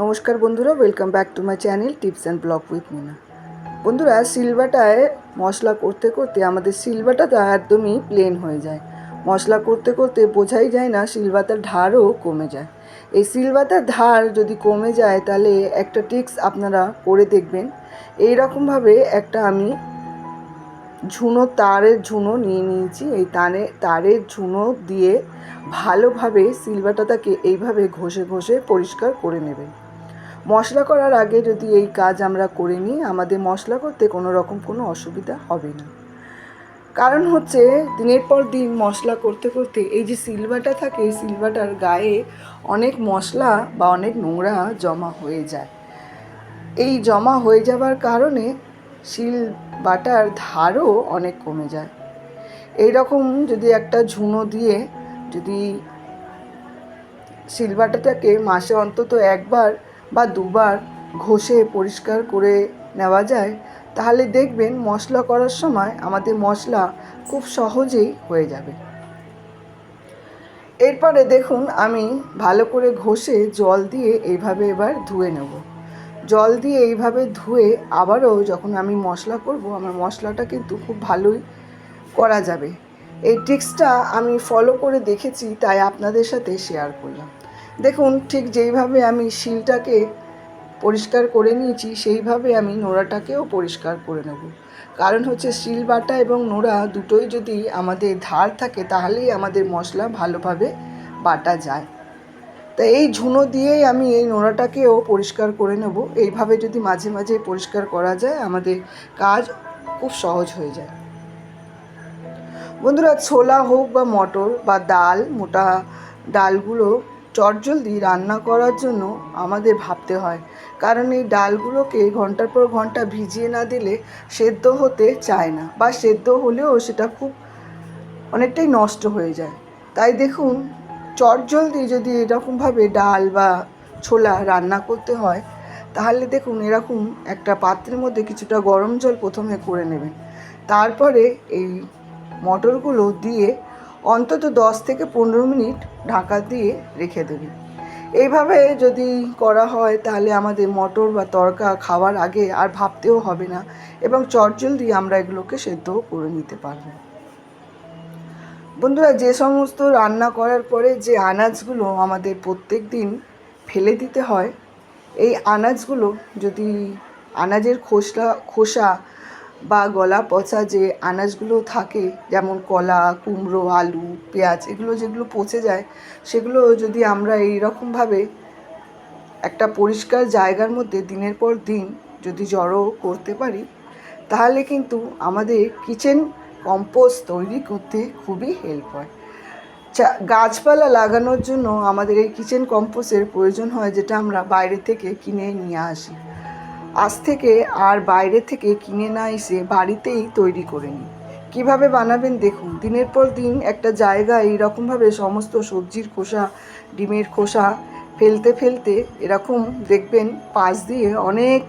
নমস্কার বন্ধুরা welcome back to my channel tips and blog with Meena বন্ধুরা সিলবাটায় মশলা করতে করতে আমাদের সিলবাটাটা একদমই প্লেন হয়ে যায়। মশলা করতে করতে বোঝাই যায় না সিলবাতার ধারও কমে যায়। এই সিলবাতার ধার যদি কমে যায়, তাহলে একটা টিক্স আপনারা করে দেখবেন। এই রকমভাবে একটা আমি ঝুনো তারের ঝুনো নিয়ে নিয়েছি। এই তারে তারের ঝুনো দিয়ে ভালোভাবে সিলবাটাটাকে এইভাবে ঘষে ঘষে পরিষ্কার করে নেবেন। মশলা করার আগে যদি এই কাজ আমরা করে নিই, আমাদের মশলা করতে কোনো রকম কোনো অসুবিধা হবে না। কারণ হচ্ছে, দিনের পর দিন মশলা করতে করতে এই যে সিলভাটা থাকে, এই সিলভাটার গায়ে অনেক মশলা বা অনেক নোংরা জমা হয়ে যায়। এই জমা হয়ে যাবার কারণে শিল বাটার ধারও অনেক কমে যায়। এই রকম যদি একটা ঝুনো দিয়ে যদি শিলবাটাটাকে মাসে অন্তত একবার বা দুবার ঘষে পরিষ্কার করে নেওয়া যায়, তাহলে দেখবেন মশলা করার সময় আমাদের মশলা খুব সহজেই হয়ে যাবে। এরপরে দেখুন আমি ভালো করে ঘষে জল দিয়ে এইভাবে এবার ধুয়ে নেব। জল দিয়ে এইভাবে ধুয়ে আবারও যখন আমি মশলা করব, আমার মশলাটা কিন্তু খুব ভালোই করা যাবে। এই ট্রিক্সটা আমি ফলো করে দেখেছি, তাই আপনাদের সাথে শেয়ার করলাম। দেখুন, ঠিক যেইভাবে আমি শিলটাকে পরিষ্কার করে নিয়েছি, সেইভাবে আমি নোড়াটাকেও পরিষ্কার করে নেব। কারণ হচ্ছে শিল বাটা এবং নোড়া দুটোই যদি আমাদের ধার থাকে, তাহলেই আমাদের মশলা ভালোভাবে বাটা যায়। তা এই ঝুনো দিয়েই আমি এই নোড়াটাকেও পরিষ্কার করে নেব। এইভাবে যদি মাঝে মাঝে পরিষ্কার করা যায়, আমাদের কাজ খুব সহজ হয়ে যায়। বন্ধুরা, ছোলা হোক বা মটর বা ডাল, মোটা ডালগুলো চটজলদি রান্না করার জন্য আমাদের ভাবতে হয়। কারণ এই ডালগুলোকে ঘণ্টার পর ঘণ্টা ভিজিয়ে না দিলে সেদ্ধ হতে চায় না বা সেদ্ধ হলেও সেটা খুব অনেকটাই নষ্ট হয়ে যায়। তাই দেখুন চটজলদি যদি এরকমভাবে ডাল বা ছোলা রান্না করতে হয়, তাহলে দেখুন এরকম একটা পাত্রের মধ্যে কিছুটা গরম জল প্রথমে করে নেবেন। তারপরে এই মটরগুলো দিয়ে অন্তত দশ থেকে পনেরো মিনিট ঢাকা দিয়ে রেখে দেবেন এইভাবে যদি করা হয়, তাহলে আমাদের মটর বা তরকা খাওয়ার আগে আর ভাবতেও হবে না এবং চটজলদি আমরা এগুলোকে সেদ্ধও করে নিতে পারব। বন্ধুরা, যে সমস্ত রান্না করার পরে যে আনাজগুলো আমাদের প্রত্যেক দিন ফেলে দিতে হয়, এই আনাজগুলো যদি আনাজের খোসা খোসা বা গলা পচা যে আনাজগুলো থাকে, যেমন কলা, কুমড়ো, আলু, পেঁয়াজ, এগুলো যেগুলো পচে যায়, সেগুলো যদি আমরা এই রকমভাবে একটা পরিষ্কার জায়গার মধ্যে দিনের পর দিন যদি জড়ো করতে পারি, তাহলে কিন্তু আমাদের কিচেন কম্পোস্ট তৈরি করতে খুবই হেল্প হয়। গাছপালা লাগানোর জন্য আমাদের এই কিচেন কম্পোস্টের প্রয়োজন হয়, যেটা আমরা বাইরে থেকে কিনে নিয়ে আসি। আজ থেকে আর বাইরে থেকে কিনে না এসে বাড়িতেই তৈরি করে নিই। কীভাবে বানাবেন দেখুন, দিনের পর দিন একটা জায়গায় এইরকমভাবে সমস্ত সবজির খোসা, ডিমের খোসা ফেলতে ফেলতে এরকম দেখবেন পাশ দিয়ে অনেক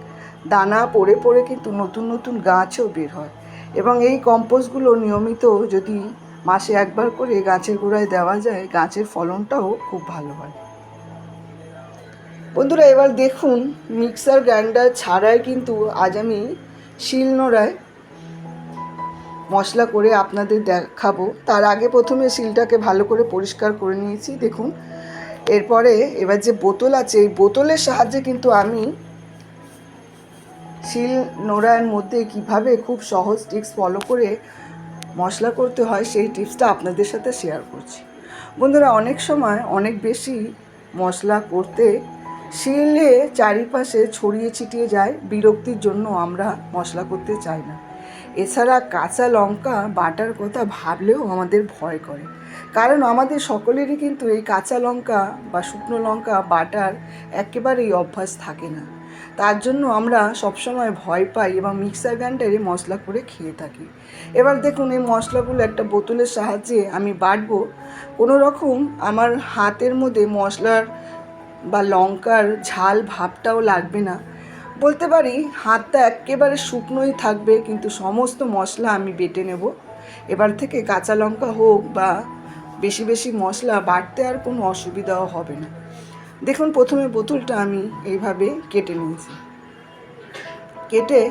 দানা পড়ে পড়ে কিন্তু নতুন নতুন গাছও বের হয়। এবং এই কম্পোস্টগুলো নিয়মিত যদি মাসে একবার করে গাছের গোড়ায় দেওয়া যায়, গাছের ফলনটাও খুব ভালো হয়। বন্ধুরা, এবার দেখুন, মিক্সার গ্রাইন্ডার ছাড়াই কিন্তু আজ আমি শিল নোড়ায় মশলা করে আপনাদের দেখাবো। তার আগে প্রথমে শিলটাকে ভালো করে পরিষ্কার করে নিয়েছি, দেখুন। এরপরে এবার যে বোতল আছে, এই বোতলের সাহায্যে কিন্তু আমি শিল নোড়ার মধ্যে কীভাবে খুব সহজ টিপস ফলো করে মশলা করতে হয়, সেই টিপসটা আপনাদের সাথে শেয়ার করছি। বন্ধুরা, অনেক সময় অনেক বেশি মশলা করতে শিলে চারিপাশে ছড়িয়ে ছিটিয়ে যায়, বিরক্তির জন্য আমরা মশলা করতে চাই না। এছাড়া কাঁচা লঙ্কা বাটার কথা ভাবলেও আমাদের ভয় করে। কারণ আমাদের সকলেরই কিন্তু এই কাঁচা লঙ্কা বা শুকনো লঙ্কা, বাটার একেবারেই অভ্যাস থাকে না। তার জন্য আমরা সবসময় ভয় পাই এবং মিক্সার গ্রাইন্ডারে মশলা করে খেয়ে থাকি। এবার দেখুন, এই মশলাগুলো একটা বোতলের সাহায্যে আমি বাটবো। কোনো রকম আমার হাতের মধ্যে মশলার বা লঙ্কার ঝাল ভাবটাও লাগবে না। বলতে পারি, হাতটা একেবারে শুকনোই থাকবে, কিন্তু সমস্ত মশলা আমি বেটে নেব। এবার থেকে কাঁচা লঙ্কা হোক বা বেশি বেশি মশলা, বাটতে আর কোনো অসুবিধাও হবে না। দেখুন, প্রথমে বোতলটা আমি এইভাবে কেটে নিয়েছি। কেটে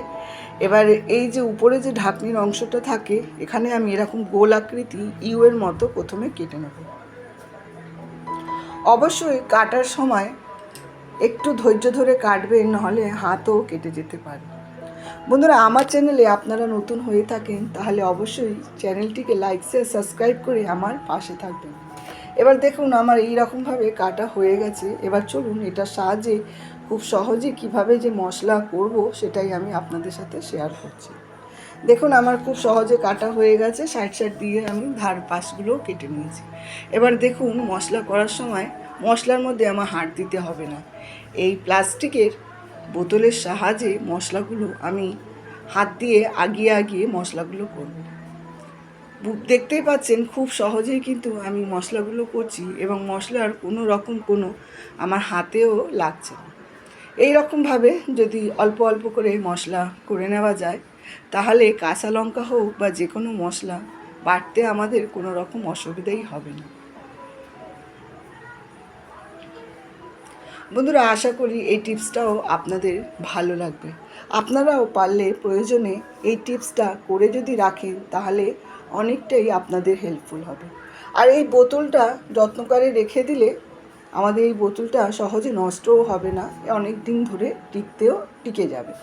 এবার এই যে উপরে যে ঢাকনির অংশটা থাকে, এখানে আমি এরকম গোল আকৃতি ইউ এর মতো প্রথমে কেটে নেব। অবশ্যই কাটার সময় একটু ধৈর্য ধরে কাটবেন নাহলে হাতও কেটে যেতে পারে। বন্ধুরা, আমার চ্যানেলে আপনারা নতুন হয়ে থাকেন, তাহলে অবশ্যই চ্যানেলটিকে লাইক, শেয়ার, সাবস্ক্রাইব করে আমার পাশে থাকবেন। এবার দেখুন, আমার এই রকমভাবে কাটা হয়ে গেছে। এবার চলুন, এটার সাহায্যে খুব সহজে কীভাবে যে মশলা করব, সেটাই আমি আপনাদের সাথে শেয়ার করছি। দেখুন, আমার খুব সহজে কাটা হয়ে গেছে। সাইড সাইড দিয়ে আমি ধার পাশগুলোও কেটে নিয়েছি। এবার দেখুন, মশলা করার সময় মশলার মধ্যে আমার হাত দিতে হবে না। এই প্লাস্টিকের বোতলের সাহায্যে মশলাগুলো আমি হাত দিয়ে আগিয়ে আগিয়ে মশলাগুলো করব। দেখতেই পাচ্ছেন, খুব সহজেই কিন্তু আমি মশলাগুলো করছি এবং মশলার কোনো রকম কোনো আমার হাতেও লাগছে না। এই রকমভাবে যদি অল্প অল্প করে মশলা করে নেওয়া যায় তাহলে কাঁচা লঙ্কা হোক বা যে কোনো মশলা বাটতে আমাদের কোনো রকম অসুবিধাই হবে না। বন্ধুরা, আশা করি এই টিপসটাও আপনাদের ভালো লাগবে। আপনারাও পারলে প্রয়োজনে এই টিপসটা করে যদি রাখেন, তাহলে অনেকটাই আপনাদের হেল্পফুল হবে। আর এই বোতলটা যত্ন করে রেখে দিলে আমাদের এই বোতলটা সহজে নষ্টও হবে না, অনেক দিন ধরে টিকতেও টিকে যাবে।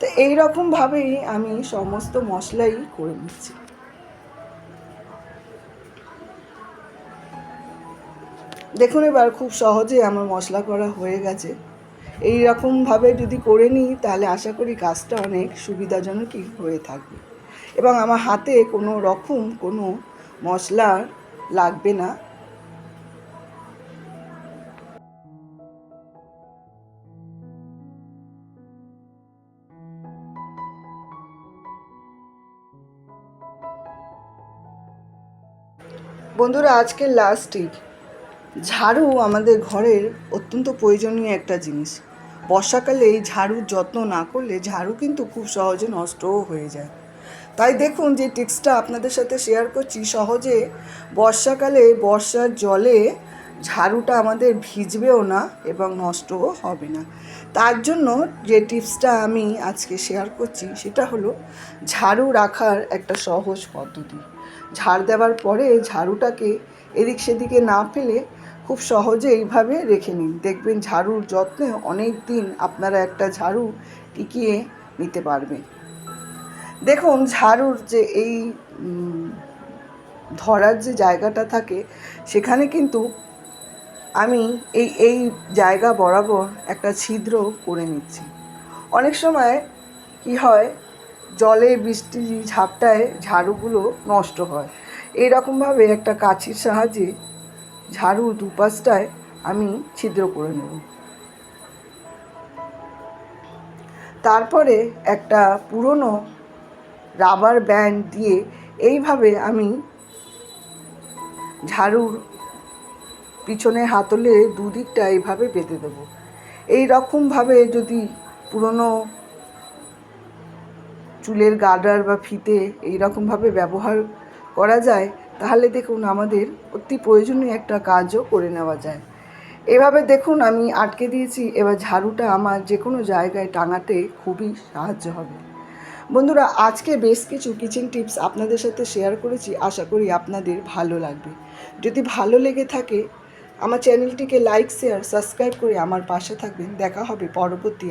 তো এই রকমভাবেই আমি সমস্ত মশলাই করে নিচ্ছি। দেখুন এবার খুব সহজে আমার মশলা করা হয়ে গেছে। এই রকমভাবে যদি করে নিই, তাহলে আশা করি কাজটা অনেক সুবিধাজনকই হয়ে থাকবে। এবং আমার হাতে কোনো রকম কোনো মশলা লাগবে না। বন্ধুরা আজকের লাস্ট টিপ ঝাড়ু আমাদের ঘরের অত্যন্ত প্রয়োজনীয় একটা জিনিস। বর্ষাকালে এই ঝাড়ুর যত্ন না করলে ঝাড়ু কিন্তু খুব সহজে নষ্টও হয়ে যায়। তাই দেখুন যে টিপসটা আপনাদের সাথে শেয়ার করছি। সহজে বর্ষাকালে বর্ষার জলে ঝাড়ুটা আমাদের ভিজবেও না এবং নষ্টও হবে না। তার জন্য যে টিপসটা আমি আজকে শেয়ার করছি সেটা হলো ঝাড়ু রাখার একটা সহজ পদ্ধতি। ঝাড় দেওয়ার পরে ঝাড়ুটাকে এদিক সেদিকে না ফেলে খুব সহজে এইভাবে রেখে নিন। দেখবেন ঝাড়ুর যত্নে অনেক দিন আপনারা একটা ঝাড়ু টিকিয়ে নিতে পারবেন। দেখুন ঝাড়ুর যে এই ধরার যে জায়গাটা থাকে সেখানে কিন্তু আমি এই এই জায়গা বরাবর একটা ছিদ্র করে নিচ্ছি। অনেক সময় কি হয়, জলে বৃষ্টি ঝাপটায় ঝাড়ুগুলো নষ্ট হয়। এই রকমভাবে একটা কাছির সাহায্যে ঝাড়ু দুপাশটায় আমি ছিদ্র করে নেব। তারপরে একটা পুরনো রাবার ব্যান্ড দিয়ে এইভাবে আমি ঝাড়ুর পিছনে হাতলে দুদিকটা এইভাবে বেঁধে দেবো। এই রকমভাবে যদি পুরনো চুলের গার্ডার বা ফিতে এই রকমভাবে ব্যবহার করা যায়, তাহলে দেখুন আমাদের অতি প্রয়োজনীয় একটা কাজও করে নেওয়া যায়। এভাবে দেখুন আমি আটকে দিয়েছি, এবার ঝাড়ুটা আমার যে কোনো জায়গায় টাঙাতে খুবই সাহায্য হবে। বন্ধুরা, আজকে বেশ কিছু কিচেন টিপস আপনাদের সাথে শেয়ার করেছি, আশা করি আপনাদের ভালো লাগবে। যদি ভালো লেগে থাকে আমার চ্যানেলটিকে লাইক শেয়ার সাবস্ক্রাইব করে আমার পাশে থাকবেন। দেখা হবে পরবর্তী